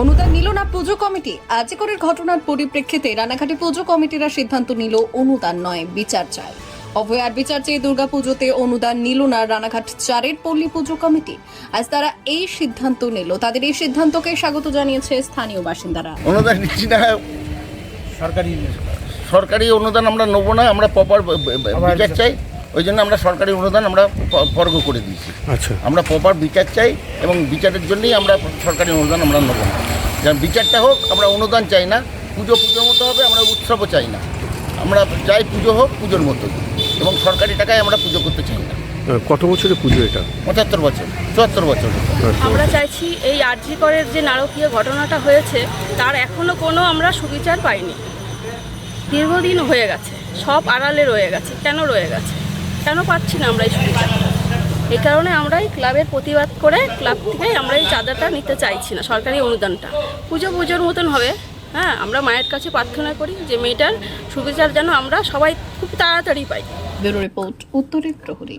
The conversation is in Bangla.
অনুদান নিল না পুজো কমিটি। আজিকরের ঘটনার পরিপ্রেক্ষিতে রানাঘাটে পুজো কমিটিরা সিদ্ধান্ত নিল অনুদান নয় বিচার চায় অভয়ার বিচার চেয়ে দুর্গাপুজোতে অনুদান নিল না রানাঘাট চারের পল্লী পুজো কমিটি। আজ তারা এই সিদ্ধান্ত নিল। তাদের এই সিদ্ধান্তকে স্বাগত জানিয়েছে স্থানীয় বাসিন্দারা। অনুদান নিচ্ছি না সরকারি সরকারি অনুদান আমরা নেব না আমরা প্রপার বিচার চাই। ওই জন্য আমরা সরকারি অনুদান আমরা বর্গ করে দিয়েছি। আচ্ছা। আমরা প্রপার বিচার চাই এবং বিচারের জন্যই আমরা সরকারি অনুদান আমরা নেব। না যেন বিচারটা হোক আমরা অনুদান চাই না পুজো পুজোর মতো হবে আমরা উৎসবও চাই না। আমরা চাই পুজো হোক পুজোর মতো। এবং সরকারি টাকায় আমরা পুজো করতে চাই না। কত বছরের পুজো এটা? পঁচাত্তর বছর চুয়াত্তর বছর। আমরা চাইছি এই আরজি করের যে নারকীয় ঘটনাটা হয়েছে তার এখনও কোনো আমরা সুবিচার পাইনি। দীর্ঘদিন হয়ে গেছে সব আড়ালে রয়ে গেছে কেন রয়ে গেছে? কেন পাচ্ছি না আমরা এই সুবিধা এই কারণে আমরা এই ক্লাবের প্রতিবাদ করে ক্লাব থেকে আমরা এই চাঁদাটা নিতে চাইছি না, সরকারি অনুদানটা। পুজো পুজোর মতন হবে হ্যাঁ আমরা মায়ের কাছে প্রার্থনা করি যে মেয়েটার সুবিধার যেন আমরা সবাই খুব তাড়াতাড়ি পাই। ব্যুরো রিপোর্ট, উত্তরের প্রহরী